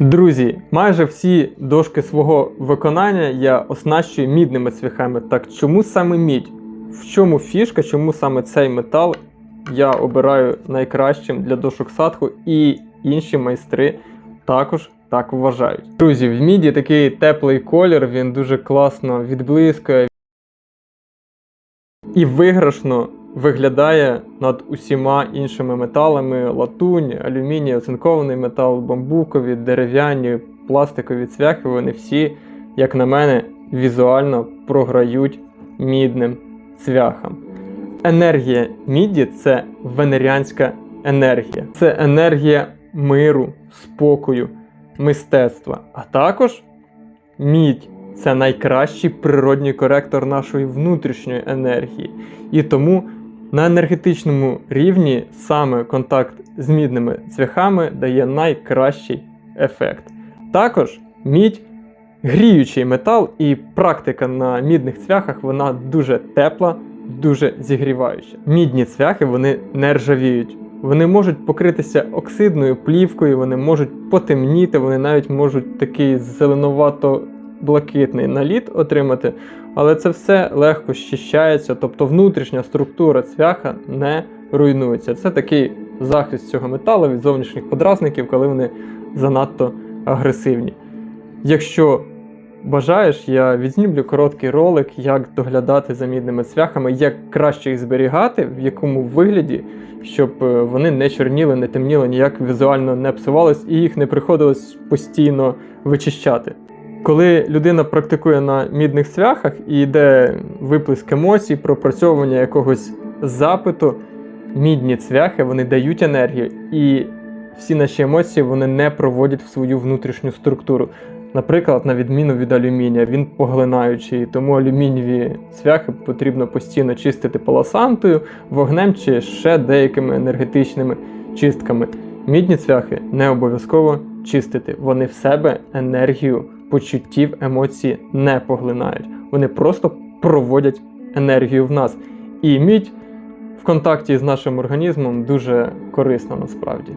Друзі, майже всі дошки свого виконання я оснащую мідними цвяхами. Так чому саме мідь? В чому фішка, чому саме цей метал я обираю найкращим для дошок садху і інші майстри також так вважають. Друзі, в міді такий теплий колір, він дуже класно відблискує і виграшно виглядає над усіма іншими металами: латунь, алюміній, оцинкований метал, бамбукові, дерев'яні, пластикові цвяхи. Вони всі, як на мене, візуально програють мідним цвяхам. Енергія міді це венеріанська енергія. Це енергія миру, спокою, мистецтва. А також мідь це найкращий природній коректор нашої внутрішньої енергії. І тому на енергетичному рівні саме контакт з мідними цвяхами дає найкращий ефект. Також мідь гріючий метал, і практика на мідних цвяхах вона дуже тепла, дуже зігріваюча. Мідні цвяхи вони не ржавіють. Вони можуть покритися оксидною плівкою, вони можуть потемніти, вони навіть можуть такий зеленувато-блакитний наліт отримати, але це все легко щищається, тобто внутрішня структура цвяха не руйнується. Це такий захист цього металу від зовнішніх подразників, коли вони занадто агресивні. Якщо бажаєш, я відзнімлю короткий ролик, як доглядати за мідними цвяхами, як краще їх зберігати, в якому вигляді, щоб е, вони не чорніли, не темніли, ніяк візуально не псувались і їх не приходилось постійно вичищати. Коли людина практикує на мідних цвяхах і йде виплеск емоцій, пропрацьовування якогось запиту, мідні цвяхи вони дають енергію, і всі наші емоції вони не проводять в свою внутрішню структуру. Наприклад, на відміну від алюмінія, він поглинаючий, тому алюмінієві цвяхи потрібно постійно чистити паласантою, вогнем чи ще деякими енергетичними чистками. Мідні цвяхи не обов'язково чистити. Вони в себе енергію почуттів, емоції не поглинають. Вони просто проводять енергію в нас. І мідь в контакті з нашим організмом дуже корисна насправді.